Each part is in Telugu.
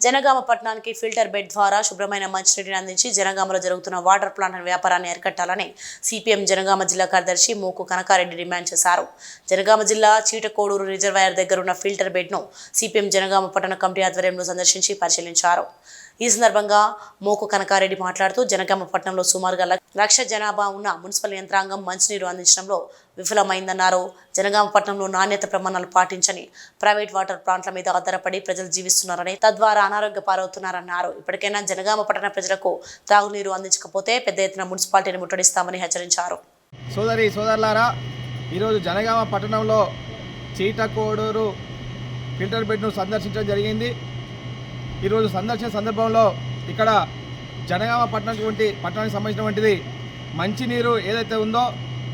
జనగామ పట్టణానికి ఫిల్టర్ బెడ్ ద్వారా శుభ్రమైన మంచినీటిని అందించి జనగామలో జరుగుతున్న వాటర్ ప్లాంట్ వ్యాపారాన్ని అరికట్టాలని సిపిఎం జనగామ జిల్లా కార్యదర్శి మోకు కనకారెడ్డి డిమాండ్ చేశారు. జనగామ జిల్లా చీటకోడూరు రిజర్వాయర్ దగ్గర ఉన్న ఫిల్టర్ బెడ్ను సిపిఎం జనగామ పట్టణ కమిటీ ఆధ్వర్యంలో సందర్శించి పరిశీలించారు. ఈ సందర్భంగా మోకు కనకారెడ్డి మాట్లాడుతూ జనగామ పట్టణంలో సుమారుగా లక్ష- లక్ష జనాభా ఉన్న మున్సిపల్ యంత్రాంగం మంచినీరు అందించడంలో విఫలమైందన్నారు. జనగామ పట్టణంలో నాణ్యత ప్రమాణాలు పాటించని ప్రైవేట్ వాటర్ ప్లాంట్ల మీద ఆధారపడి ప్రజలు జీవిస్తున్నారని తద్వారా అనారోగ్య పాలవుతున్నారన్నారు ఇప్పటికైనా జనగామ పట్టణ ప్రజలకు తాగునీరు అందించకపోతే పెద్ద ఎత్తున మున్సిపాలిటీని ముట్టడిస్తామని హెచ్చరించారు. సోదరి సోదరులారా ఈరోజు జనగామ పట్టణంలో చీటకోడూరు ఫిల్టర్ బెడ్ను సందర్శించడం జరిగింది. ఈరోజు సందర్శన సందర్భంలో ఇక్కడ జనగామ పట్టణం వంటి పట్టణానికి సంబంధించినటువంటిది మంచినీరు ఏదైతే ఉందో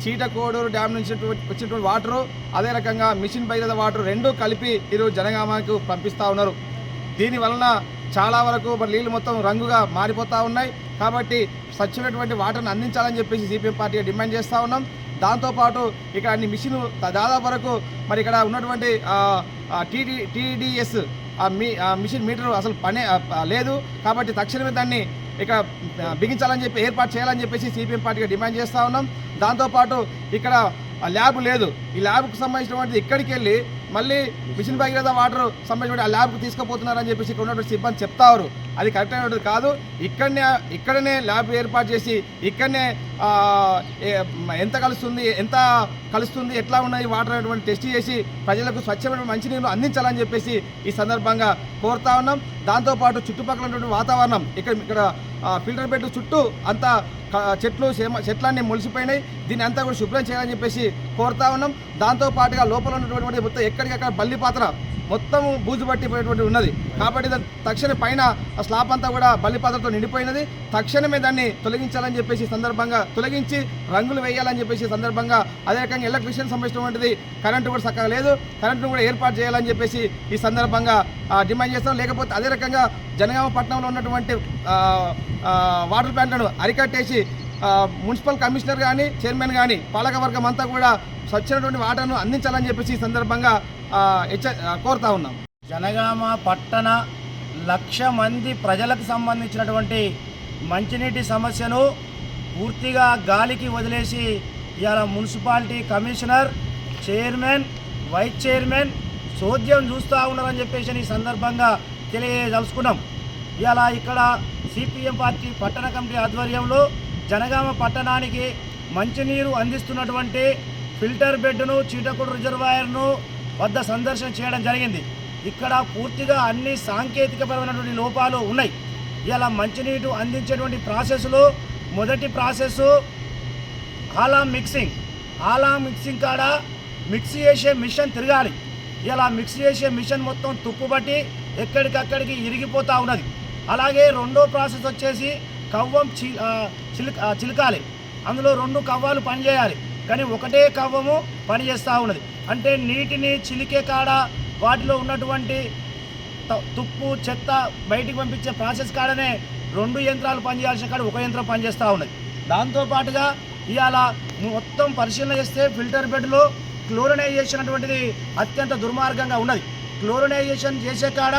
చీటకోడూరు డ్యామ్ నుంచి వచ్చినటువంటి వాటరు అదే రకంగా మిషన్ బయలుద వాటర్ రెండూ కలిపి మీరు జనగామకు పంపిస్తూ ఉన్నారు. దీని వలన చాలా వరకు మరి నీళ్ళు మొత్తం రంగుగా మారిపోతూ ఉన్నాయి. కాబట్టి స్వచ్ఛమైనటువంటి వాటర్ని అందించాలని చెప్పేసి సిపిఎం పార్టీ డిమాండ్ చేస్తూ ఉన్నాం. దాంతోపాటు ఇక్కడ అన్ని మిషన్ దాదాపు వరకు మరి ఇక్కడ ఉన్నటువంటి టీడీ టీడీఎస్ ఆ మీ మిషన్ మీటర్ అసలు పనే లేదు. కాబట్టి తక్షణమే దాన్ని ఇక్కడ బిగించాలని చెప్పి ఏర్పాటు చేయాలని చెప్పేసి సిపిఎం పార్టీగా డిమాండ్ చేస్తూ ఉన్నాం. దాంతోపాటు ఇక్కడ ఆ ల్యాబ్ లేదు. ఈ ల్యాబ్కు సంబంధించినటువంటి ఇక్కడికి వెళ్ళి మళ్ళీ మిషన్ భగీరథ వాటర్ సంబంధించిన ఆ ల్యాబ్కు తీసుకుపోతున్నారని చెప్పేసి ఇక్కడ ఉన్నటువంటి సిబ్బంది చెప్తారు. అది కరెక్ట్ అయినటువంటిది కాదు. ఇక్కడనే ఇక్కడనే ల్యాబ్ ఏర్పాటు చేసి ఇక్కడనే ఎంత కలుస్తుంది ఎంత కలుస్తుంది ఎట్లా ఉన్నాయి వాటర్ అనేటువంటి టెస్ట్ చేసి ప్రజలకు స్వచ్ఛమైన మంచినీరు అందించాలని చెప్పేసి ఈ సందర్భంగా కోరుతా ఉన్నాం. దాంతోపాటు చుట్టుపక్కల ఉన్నటువంటి వాతావరణం ఇక్కడ ఇక్కడ ఫిల్టర్ బెడ్ చుట్టూ అంతా చెట్లు చేమ చెట్లన్నీ మొలిసిపోయినాయి. దీన్ని అంతా కూడా శుభ్రం చేయాలని చెప్పేసి కోరుతా ఉన్నాం. దాంతోపాటుగా లోపల ఉన్నటువంటి మొత్తం ఎక్కడికక్కడ బల్లి పాత్ర మొత్తం బూజు పట్టిపోయేటువంటి ఉన్నది. కాబట్టి తక్షణ పైన ఆ స్లాబ్ అంతా కూడా బల్లిపాత్రతో నిండిపోయినది. తక్షణమే దాన్ని తొలగించాలని చెప్పేసి సందర్భంగా తొలగించి రంగులు వేయాలని చెప్పేసి సందర్భంగా అదే రకంగా ఎలక్ట్రిషియన్ సంబంధించినటువంటిది కరెంటు కూడా చక్కగా లేదు. కరెంటును కూడా ఏర్పాటు చేయాలని చెప్పేసి ఈ సందర్భంగా డిమాండ్ చేస్తాం. లేకపోతే అదే రకంగా జనగామ పట్టణంలో ఉన్నటువంటి వాటర్ ప్లాంట్లను అరికట్టేసి మున్సిపల్ కమిషనర్ కానీ చైర్మన్ కానీ పాలకవర్గం అంతా కూడా స్వచ్ఛమైనటువంటి వాటర్ను అందించాలని చెప్పేసి ఈ సందర్భంగా హెచ్చ కోరుతా ఉన్నాం. జనగామ పట్టణ లక్ష మంది ప్రజలకు సంబంధించినటువంటి మంచినీటి సమస్యను పూర్తిగా గాలికి వదిలేసి ఇవాళ municipality commissioner chairman vice chairman చోద్యం చూస్తూ ఉన్నారని చెప్పేసి ఈ సందర్భంగా తెలియదలుచుకున్నాం ఇవాళ ఇక్కడ సిపిఎం పార్టీ పట్టణ కమిటీ ఆధ్వర్యంలో జనగామ పట్టణానికి మంచినీరు అందిస్తున్నటువంటి ఫిల్టర్ బెడ్ను చీటకుడు రిజర్వాయర్ను వద్ద సందర్శన చేయడం జరిగింది. ఇక్కడ పూర్తిగా అన్ని సాంకేతికపరమైనటువంటి లోపాలు ఉన్నాయి. ఇలా మంచినీరు అందించేటువంటి ప్రాసెస్లో మొదటి ప్రాసెస్ ఆలా మిక్సింగ్. ఆలా మిక్సింగ్ కాడ మిక్స్ చేసే మిషన్ తిరగాలి. ఇలా మిక్స్ చేసే మిషన్ మొత్తం తుప్పుబట్టి ఎక్కడికక్కడికి ఇరిగిపోతూ ఉన్నది. అలాగే రెండో ప్రాసెస్ వచ్చేసి కవ్వం చి చిలకాలి. అందులో రెండు కవ్వాలు పనిచేయాలి. కానీ ఒకటే కవ్వము పనిచేస్తూ ఉన్నది. అంటే నీటిని చిలికే కాడ వాటిలో ఉన్నటువంటి తుప్పు చెత్త బయటికి పంపించే ప్రాసెస్ కాడనే రెండు యంత్రాలు పనిచేయాల్సిన కాడ ఒక యంత్రం పనిచేస్తూ ఉన్నది. దాంతోపాటుగా ఇవాళ మొత్తం పరిశీలన చేస్తే ఫిల్టర్ బెడ్లో క్లోరినైజేషన్ అటువంటిది అత్యంత దుర్మార్గంగా ఉన్నది. క్లోరినైజేషన్ చేసే కాడ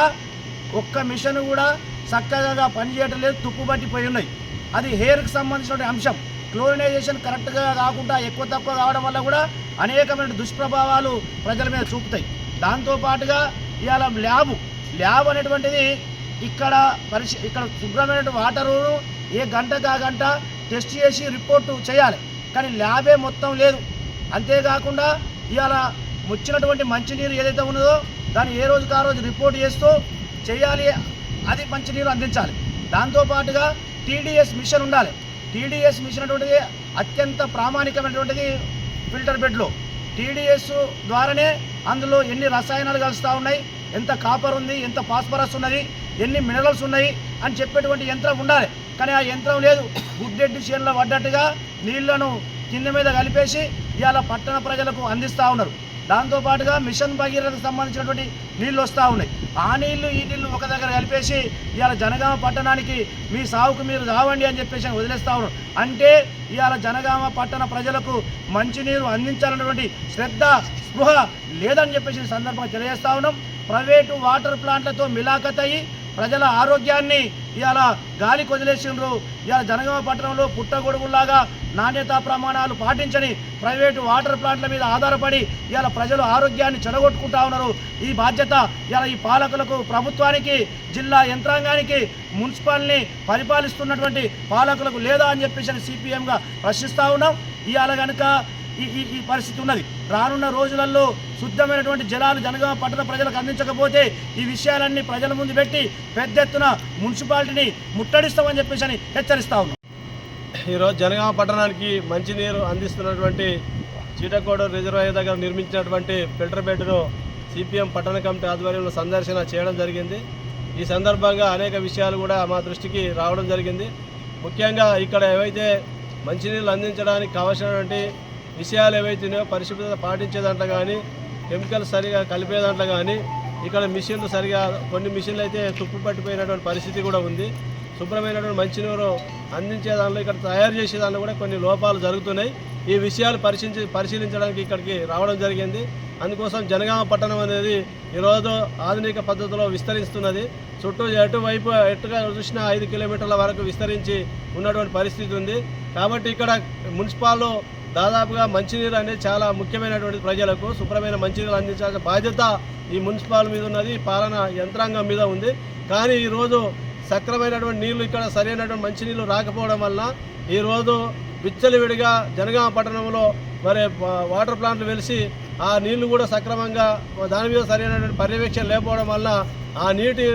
ఒక్క మిషన్ కూడా చక్కగా పనిచేయటం లేదు తుప్పు పట్టిపోయి ఉన్నాయి అది హెయిర్కి సంబంధించిన అంశం. క్లోరినైజేషన్ కరెక్ట్గా కాకుండా ఎక్కువ తక్కువ కావడం వల్ల కూడా అనేకమైన దుష్ప్రభావాలు ప్రజల మీద చూపుతాయి. దాంతోపాటుగా ఇవాళ ల్యాబ్ ల్యాబ్ అనేటువంటిది ఇక్కడ పరిశీ ఇక్కడ శుభ్రమైన వాటరును ఏ గంట కా గంట టెస్ట్ చేసి రిపోర్టు చేయాలి. కానీ ల్యాబే మొత్తం లేదు. అంతేకాకుండా ఇవాళ వచ్చినటువంటి మంచినీరు ఏదైతే ఉన్నదో దాన్ని ఏ రోజుకి ఆ రోజు రిపోర్ట్ చేస్తూ చేయాలి అది మంచినీరు అందించాలి. దాంతోపాటుగా టీడీఎస్ మిషన్ ఉండాలి. టీడీఎస్ మిషన్ అటువంటిది అత్యంత ప్రామాణికమైనటువంటిది ఫిల్టర్ బెడ్లు. టీడీఎస్ ద్వారానే అందులో ఎన్ని రసాయనాలు కలుస్తూ ఉన్నాయి ఎంత కాపర్ ఉంది ఎంత ఫాస్ఫరస్ ఉన్నది ఎన్ని మినరల్స్ ఉన్నాయి అని చెప్పేటువంటి యంత్రం ఉండాలి. కానీ ఆ యంత్రం లేదు. గుడ్డెడ్డి చేనులో పడ్డట్టుగా నీళ్ళను కింద మీద కలిపేసి ఇవాళ పట్టణ ప్రజలకు అందిస్తూ ఉన్నారు. దాంతోపాటుగా మిషన్ భగీరథకు సంబంధించినటువంటి నీళ్ళు వస్తూ ఉన్నాయి. ఆ నీళ్ళు ఈ నీళ్ళు ఒక దగ్గర కలిపేసి ఇవాళ జనగామ పట్టణానికి మీ సాగుకు మీరు రావండి అని చెప్పేసి ఆయన వదిలేస్తా ఉన్నారు అంటే ఇవాళ జనగామ పట్టణ ప్రజలకు మంచినీరు అందించాలన్నటువంటి శ్రద్ధ స్పృహ లేదని చెప్పేసి సందర్భంగా తెలియజేస్తా ఉన్నాం. ప్రైవేటు వాటర్ ప్లాంట్లతో మిలాఖత్ అయ్యి ప్రజల ఆరోగ్యాన్ని ఇవాళ గాలి కొదిలేసినారు ఇవాళ జనగామ పట్టణంలో పుట్టగొడుగులాగా నాణ్యతా ప్రమాణాలు పాటించని ప్రైవేటు వాటర్ ప్లాంట్ల మీద ఆధారపడి ఇవాళ ప్రజలు ఆరోగ్యాన్ని చెడగొట్టుకుంటా ఉన్నారు. ఈ బాధ్యత ఇవాళ ఈ పాలకులకు ప్రభుత్వానికి జిల్లా యంత్రాంగానికి మున్సిపాల్ని పరిపాలిస్తున్నటువంటి పాలకులకు లేదా అని చెప్పేసి సిపిఎంగా ప్రశ్నిస్తూ ఉన్నాం. ఇవాళ కనుక ఈ ఈ పరిస్థితి ఉన్నది. రానున్న రోజులలో శుద్ధమైనటువంటి జలాలు జనగామ పట్టణ ప్రజలకు అందించకపోతే ఈ విషయాలన్నీ ప్రజల ముందు పెట్టి పెద్ద ఎత్తున మున్సిపాలిటీని ముట్టడిస్తామని చెప్పేసి అని హెచ్చరిస్తా ఉన్నాం. ఈరోజు జనగామ పట్టణానికి మంచినీరు అందిస్తున్నటువంటి చీటకోడ రిజర్వాయర్ దగ్గర నిర్మించినటువంటి ఫిల్టర్ బెడ్ను సిపిఎం పట్టణ కమిటీ ఆధ్వర్యంలో సందర్శన చేయడం జరిగింది. ఈ సందర్భంగా అనేక విషయాలు కూడా మా దృష్టికి రావడం జరిగింది. ముఖ్యంగా ఇక్కడ ఏవైతే మంచినీళ్ళు అందించడానికి కావలసినటువంటి విషయాలు ఏవైతున్నాయో పరిశుభ్రత పాటించేదంట కానీ కెమికల్స్ సరిగా కలిపేదంట కానీ ఇక్కడ మిషన్లు సరిగా కొన్ని మిషన్లు అయితే తుప్పు పట్టిపోయినటువంటి పరిస్థితి కూడా ఉంది. శుభ్రమైనటువంటి మంచినీరు అందించే దానిలో ఇక్కడ తయారు చేసే దానిలో కూడా కొన్ని లోపాలు జరుగుతున్నాయి. ఈ విషయాలు పరిశీలించి పరిశీలించడానికి ఇక్కడికి రావడం జరిగింది. అందుకోసం జనగామ పట్టణం అనేది ఈరోజు ఆధునిక పద్ధతిలో విస్తరిస్తున్నది. చుట్టూ ఎటువైపు ఎటుగా చూసిన ఐదు కిలోమీటర్ల వరకు విస్తరించి ఉన్నటువంటి పరిస్థితి ఉంది. కాబట్టి ఇక్కడ మున్సిపాల్లో దాదాపుగా మంచినీరు అనేది చాలా ముఖ్యమైనటువంటి ప్రజలకు శుభ్రమైన మంచినీరు అందించాల్సిన బాధ్యత ఈ మున్సిపాల్ మీద ఉన్నది పాలన యంత్రాంగం మీద ఉంది. కానీ ఈరోజు సక్రమైనటువంటి నీళ్ళు ఇక్కడ సరైనటువంటి మంచినీళ్ళు రాకపోవడం వల్ల ఈరోజు విచ్చలవిడిగా జనగామ పట్టణంలో మరి వాటర్ ప్లాంట్లు వెలిసి ఆ నీళ్ళు కూడా సక్రమంగా దాని మీద సరైనటువంటి పర్యవేక్షణ లేకపోవడం వల్ల ఆ నీటి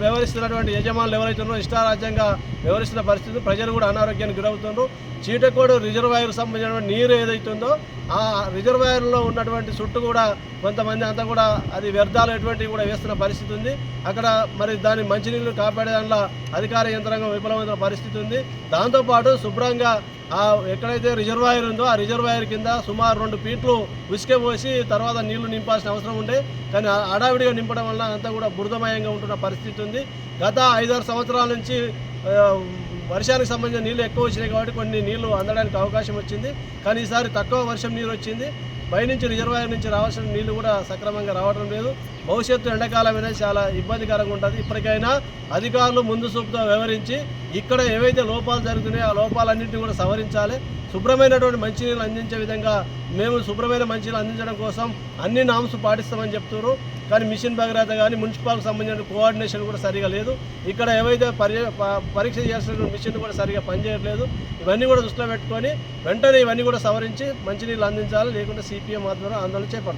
వ్యవహరిస్తున్నటువంటి యజమానులు ఎవరైతే ఉన్నారో ఇష్టారాజ్యంగా వ్యవహరిస్తున్న పరిస్థితి ప్రజలు కూడా అనారోగ్యానికి గురవుతున్నారు చీటకోడు రిజర్వాయర్ సంబంధించిన నీరు ఏదైతుందో ఆ రిజర్వాయర్లో ఉన్నటువంటి చుట్టూ కూడా కొంతమంది అంతా కూడా అది వ్యర్థాలు ఎటువంటివి కూడా వేస్తున్న పరిస్థితి ఉంది. అక్కడ మరి దాని మంచినీళ్ళు కాపాడే దాంట్లో అధికార యంత్రాంగం విఫలమైన పరిస్థితి ఉంది. దాంతోపాటు శుభ్రంగా ఆ ఎక్కడైతే రిజర్వాయర్ ఉందో ఆ రిజర్వాయర్ కింద సుమారు రెండు ఫీట్లు ఉసుకే పోసి తర్వాత నీళ్ళు నింపాల్సిన అవసరం ఉండే. కానీ అడావిడిగా నింపడం వల్ల అంతా కూడా బురదమయంగా ఉంటున్న పరిస్థితి ఉంది. గత ఐదారు సంవత్సరాల నుంచి వర్షానికి సంబంధించిన నీళ్ళు ఎక్కువ వచ్చినాయి కాబట్టి కొన్ని నీళ్ళు అందడానికి అవకాశం వచ్చింది. కానీ ఈసారి తక్కువ వర్షం నీరు వచ్చింది. పైనుంచి రిజర్వాయర్ నుంచి రావాల్సిన నీళ్ళు కూడా సక్రమంగా రావడం లేదు. భవిష్యత్తు ఎండాకాలం అనేది చాలా ఇబ్బందికరంగా ఉంటుంది. ఇప్పటికైనా అధికారులు ముందు చూపుతో వ్యవహరించి ఇక్కడ ఏవైతే లోపాలు జరుగుతున్నాయో ఆ లోపాలన్నింటినీ కూడా సవరించాలి. శుభ్రమైనటువంటి మంచినీళ్ళు అందించే విధంగా మేము శుభ్రమైన మంచినీళ్ళు అందించడం కోసం అన్ని నామ్స్ పాటిస్తామని చెప్తున్నారు. కానీ మిషన్ భగీరథ కానీ మున్సిపాల్కి సంబంధించిన కోఆర్డినేషన్ కూడా సరిగా లేదు. ఇక్కడ ఏవైతే పర్య పరీక్ష చేస్తున్న మిషన్ కూడా సరిగా పనిచేయట్లేదు. ఇవన్నీ కూడా దృష్టిలో పెట్టుకొని వెంటనే ఇవన్నీ కూడా సవరించి మంచినీళ్ళు అందించాలి. లేకుంటే సిపిఎం ఆధ్వర్యంలో ఆందోళన చేపడతాం.